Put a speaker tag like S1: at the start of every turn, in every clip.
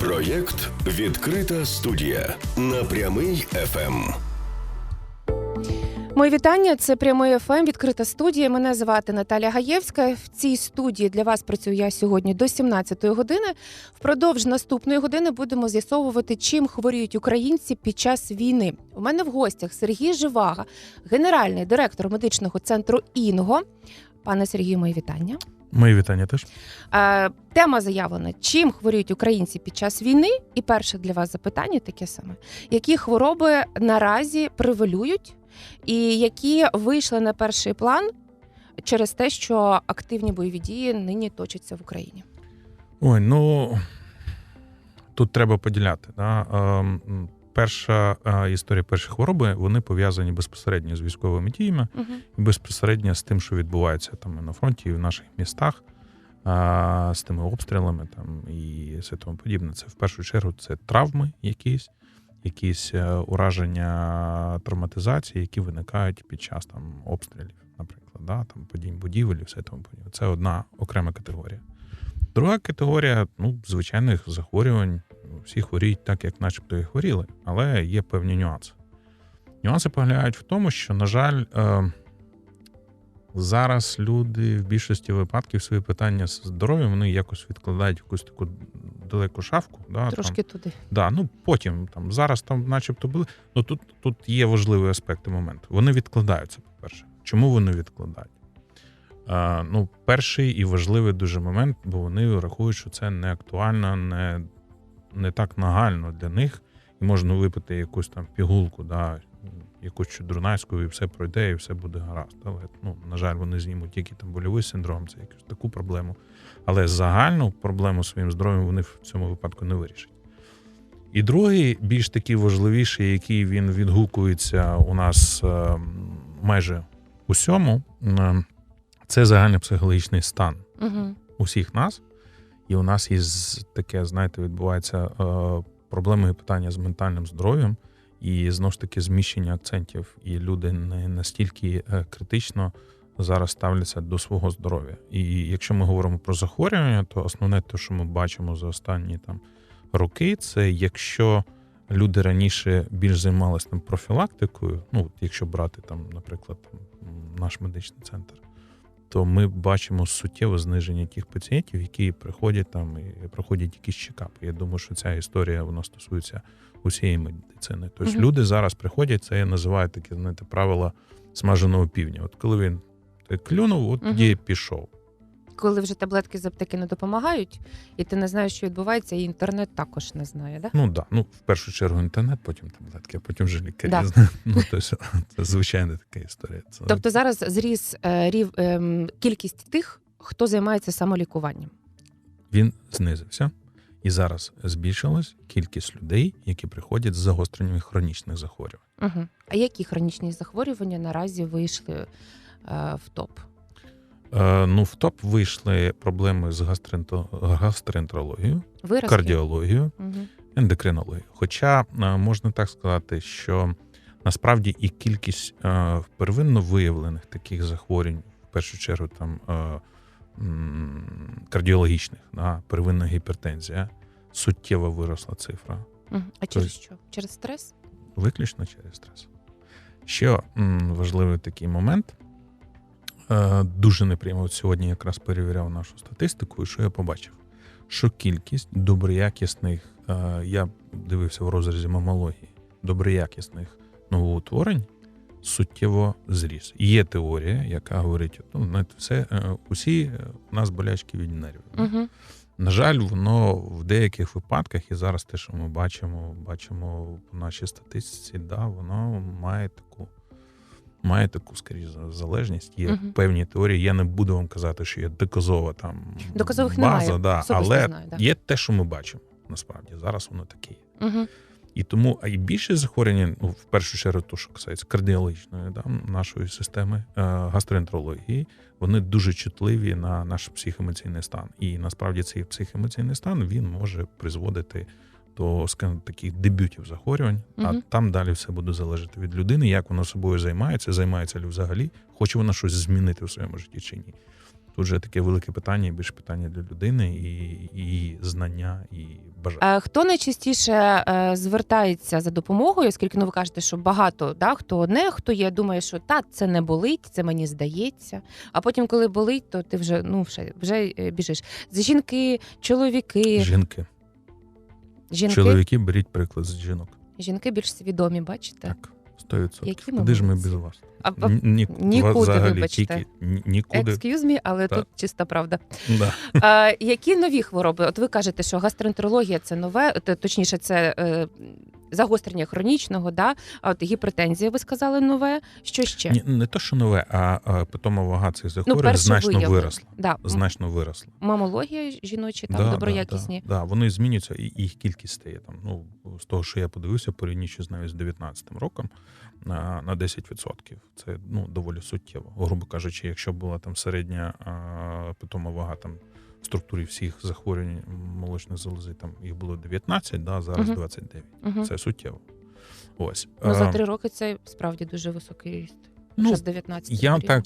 S1: Проєкт Відкрита студія на прямий Ем. ФМ.
S2: Мої вітання. Це прямий ФМ, відкрита студія. Мене звати Наталя Гаєвська. В цій студії для вас працюю я сьогодні до 17-ї години. Впродовж наступної години будемо з'ясовувати, чим хворіють українці під час війни. У мене в гостях Сергій Живага, генеральний директор медичного центру Інго. Пане Сергію, мої вітання.
S3: Мої вітання теж.
S2: Е, тема заявлена: чим хворіють українці під час війни? І перше для вас запитання таке саме: які хвороби наразі превалюють, і які вийшли на перший план через те, що активні бойові дії нині точаться в Україні?
S3: Ой, ну тут треба поділяти. Да? Ем, Перша е, історія першої хвороби вони пов'язані безпосередньо з військовими діями
S2: Угу.
S3: і безпосередньо з тим, що відбувається там на фронті, і в наших містах, а, з тими обстрілами там і все тому подібне. Це в першу чергу це травми, якісь, якісь е, ураження травматизації, які виникають під час там обстрілів, наприклад, да? там падінь будівель і все тому подібне. Це одна окрема категорія. Друга категорія ну, звичайних захворювань. Всі хворіють так, як начебто і хворіли, але є певні нюанси. Нюанси полягають в тому, що, на жаль, е, зараз люди в більшості випадків свої питання з здоров'ям вони якось відкладають в якусь таку далеку шафку. Да, там,
S2: Трошки туди.
S3: Да, ну потім там зараз там, начебто, були. Ну тут, тут є важливий аспект і момент. Вони відкладаються, по-перше. Чому вони відкладають? Ну, перший і важливий дуже момент, бо вони рахують, що це не актуально, не, не так нагально для них, і можна випити якусь там пігулку, да, якусь чудернацьку, і все пройде, і все буде гаразд. Але ну, на жаль, вони знімуть тільки там больовий синдром, це якусь таку проблему. Але загальну проблему своїм здоров'ям вони в цьому випадку не вирішать. І другий, більш такий важливіший, який він відгукується у нас е, майже усьому, е, це загальний психологічний стан
S2: Угу.
S3: усіх нас. І у нас є таке, знаєте, відбувається е, проблеми і питання з ментальним здоров'ям, і знову ж таки зміщення акцентів. І люди не настільки е, критично зараз ставляться до свого здоров'я. І якщо ми говоримо про захворювання, то основне те, що ми бачимо за останні там роки, це якщо люди раніше більш займалися там профілактикою, ну якщо брати там, наприклад, там, наш медичний центр то ми бачимо суттєве зниження тих пацієнтів, які приходять там і проходять якісь чекапи. Я думаю, що ця історія вона стосується усієї медицини. Тобто
S2: Мгм.
S3: люди зараз приходять, це я називаю таке знаєте, правила смаженого півня. От коли він е, клюнув, от тоді пішов.
S2: Коли вже таблетки з аптеки не допомагають, і ти не знаєш, що відбувається, і інтернет також не знає, да?
S3: Ну да, ну в першу чергу інтернет, потім таблетки, а потім вже лікарі.
S2: Да.
S3: знають. Ну тобто, це звичайна така історія. Це
S2: Тобто зараз зріс е, рів, ем, кількість тих, хто займається самолікуванням.
S3: він знизився. І зараз збільшилась кількість людей, які приходять з загостреннями хронічних захворювань.
S2: Угу. А які хронічні захворювання наразі вийшли е, в топ?
S3: Е, ну, в топ вийшли проблеми з гастроентерологією, кардіологією,
S2: Угу.
S3: ендокринологією. Хоча е, можна так сказати, що насправді і кількість е, первинно виявлених таких захворювань, в першу чергу там кардіологічних, да, первинна гіпертензія, суттєво виросла цифра.
S2: Угу. А через що? Через стрес?
S3: виключно через стрес. Ще важливий такий момент. Е, Дуже неприємно. От сьогодні якраз перевіряв нашу статистику, і що я побачив? Що кількість доброякісних, е, я дивився в розрізі мамології, доброякісних новоутворень суттєво зріс. Є теорія, яка говорить, ну, знаєте, все, е, усі у нас болячки від нервів.
S2: Угу.
S3: На жаль, воно в деяких випадках, і зараз те, що ми бачимо, бачимо в нашій статистиці, да, воно має таку, має таку, скоріше, залежність. Є
S2: Мгм.
S3: певні теорії. Я не буду вам казати, що є доказова там
S2: Доказових
S3: база,
S2: немає,
S3: да, але
S2: знаю, да.
S3: є те, що ми бачимо. Насправді зараз воно таке є.
S2: Угу.
S3: І тому, а й більше захворювання, ну, в першу чергу, то, що касається кардіологічної да, нашої системи, е, гастроентерології, вони дуже чутливі на наш психоемоційний стан. І насправді цей психоемоційний стан він може призводити до скажімо, таких дебютів захворювань, а там далі все буде залежати від людини, як вона собою займається, займається ли взагалі, хоче вона щось змінити в своєму житті чи ні. Тут же таке велике питання, і більше питання для людини, і, і знання, і бажаю.
S2: Е, Хто найчастіше е, звертається за допомогою, оскільки ну ви кажете, що багато да, хто одне, хто є, думає, що та це не болить, це мені здається. А потім, коли болить, то ти вже ну вже, вже біжиш. Жінки, чоловіки,
S3: Жінки,
S2: жінки,
S3: чоловіки, беріть приклад з жінок.
S2: жінки більш свідомі, бачите?
S3: Так, 100%.
S2: Які ми
S3: Куди ж ми без вас?
S2: А, а,
S3: Ні, ні,
S2: нікуди,
S3: взагалі,
S2: вибачте.
S3: Тільки, ні- нікуди.
S2: Excuse me, але
S3: Так.
S2: тут чиста правда.
S3: Да.
S2: А, які нові хвороби? От ви кажете, що гастроентерологія це нове, точніше, це е, загострення хронічного, да? от гіпертензія, ви сказали нове. Що ще?
S3: Ні, не то, що нове, а, а питома вага цих захворювань
S2: перше
S3: значно
S2: виявлення.
S3: виросла.
S2: Да.
S3: Значно виросла.
S2: Мамологія жіночі, там
S3: Да,
S2: доброякісні.
S3: Да, да, вони змінюються, і їх кількість стає там. Ну з того, що я подивився, порівнюючи з навіть з 19 роком на, на 10%. Це ну доволі суттєво. Грубо кажучи, якщо була там середня а, питома вага там в структурі всіх захворювань молочних залози, там їх було 19, да, зараз
S2: Мгм.
S3: 29.
S2: Угу.
S3: Це суттєво. Ось
S2: Ну, за три роки це справді дуже високий ріст.
S3: ну,
S2: з 19
S3: Я
S2: років.
S3: так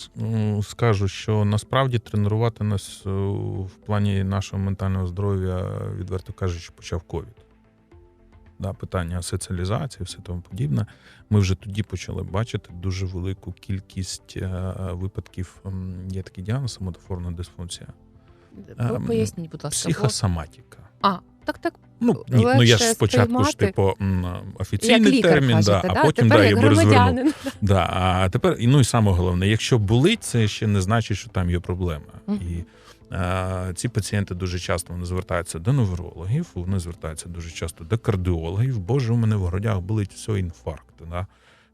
S3: скажу, що насправді тренувати нас е, в плані нашого ментального здоров'я, відверто кажучи, почав ковід. Да, питання соціалізації, все тому подібне. Ми вже тоді почали бачити дуже велику кількість е, випадків. Є такий діагноз самотофорна дисфункція,
S2: поясніть, будь ласка. бо- А, так, так.
S3: Ну, ні, ну я ж спочатку ж типу
S2: Як
S3: офіційний
S2: лікар
S3: термін,
S2: кажете,
S3: да,
S2: да?
S3: а потім
S2: Тепер
S3: да,
S2: як
S3: я би розвернув. Да, а тепер, ну і саме головне, якщо болить, це ще не значить, що там є проблема.
S2: Мгм.
S3: І е, ці пацієнти дуже часто вони звертаються до неврологів, вони звертаються дуже часто до кардіологів. Боже, у мене в грудях болить все інфаркт. Да?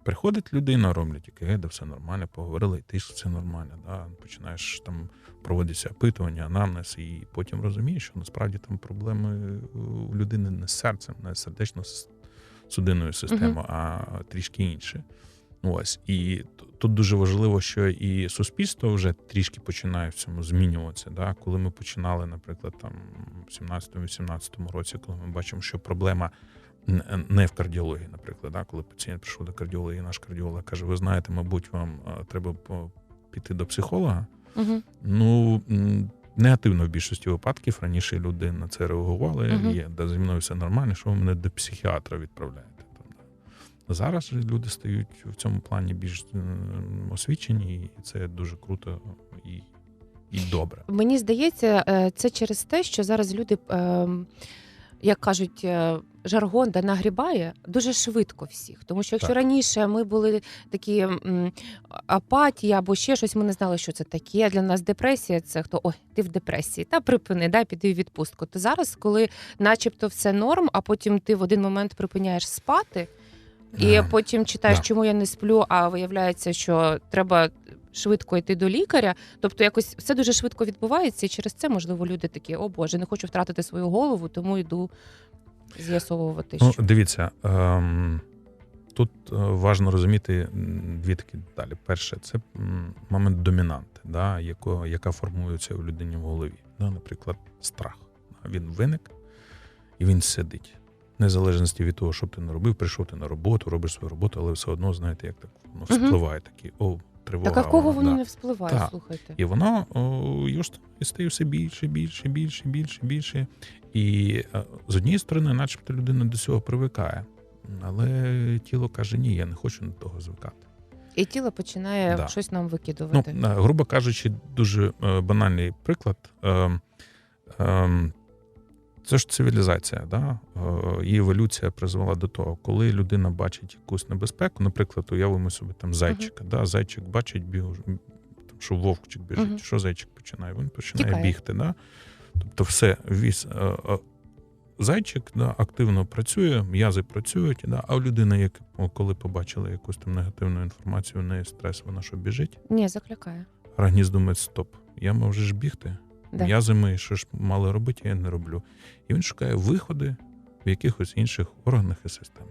S3: Приходить людина, роблять ЕКГ, да все нормально, поговорили, і ти ж все нормально. Да? Починаєш там проводяться опитування, анамнез, і потім розумієш, що насправді там проблеми у людини не з серцем, не з сердечно-судинною системою, а трішки інше. Ось і тут дуже важливо, що і суспільство вже трішки починає в цьому змінюватися. Да? Коли ми починали, наприклад, там в 17-18 році, коли ми бачимо, що проблема не в кардіології, наприклад, да? коли пацієнт прийшов до кардіолога, і наш кардіолог каже: Ви знаєте, мабуть, вам е, треба піти до психолога.
S2: Угу.
S3: Ну негативно в більшості випадків раніше люди на це реагували.
S2: Мгм.
S3: Є, да, зі мною все нормально, що ви мене до психіатра відправляєте. Зараз люди стають в цьому плані більш освічені, і це дуже круто і, і добре.
S2: Мені здається, е, це через те, що зараз люди, ем, як кажуть, е, жаргон да нагрібає дуже швидко всіх. Тому що якщо
S3: Так.
S2: раніше ми були такі м, апатія або ще щось, ми не знали, що це таке. Для нас депресія це хто ой, ти в депресії, та припини, да, піди в відпустку. То зараз, коли начебто все норм, а потім ти в один момент припиняєш спати. І
S3: Ага.
S2: потім читаєш,
S3: Да.
S2: чому я не сплю, а виявляється, що треба швидко йти до лікаря. Тобто, якось все дуже швидко відбувається, і через це, можливо, люди такі: о Боже, не хочу втратити свою голову, тому йду з'ясовувати.
S3: Ну,
S2: що.
S3: дивіться, ем, тут е, важливо розуміти дві такі деталі. Перше, це момент домінанти, да, яко, яка формується у людині в голові. Да, наприклад, страх. Він виник і він сидить. Незалежності від того, що б ти не робив, прийшов ти на роботу, робиш свою роботу, але все одно, знаєте, як так воно
S2: Мгм.
S3: вспливає такі, о, тривога.
S2: Так а в кого воно не вспливає,
S3: Так.
S2: слухайте.
S3: І воно його стає все більше, більше, більше, більше, більше. І е, з однієї сторони, начебто, людина до цього привикає. Але тіло каже: ні, я не хочу до того звикати.
S2: І тіло починає
S3: Да.
S2: щось нам
S3: Ну,
S2: викидувати.
S3: е, грубо кажучи, дуже е, банальний приклад. Е, е, це ж цивілізація, да? Е, її еволюція призвела до того, коли людина бачить якусь небезпеку, наприклад, уявимо собі там зайчика. Да? Зайчик бачить там, що вовчик біжить.
S2: Мгм.
S3: Що зайчик починає? Він починає
S2: Тікає.
S3: бігти. Да? Тобто, все, віз, е, е, зайчик да, активно працює, м'язи працюють, да? а у людини, як, коли побачила якусь там негативну інформацію, у неї стрес, вона що біжить.
S2: Ні, закликає.
S3: Організм думає, стоп, я мав вже ж бігти.
S2: Да.
S3: м'язами, що ж мали робити, я не роблю. І він шукає виходи в якихось інших органах і системах.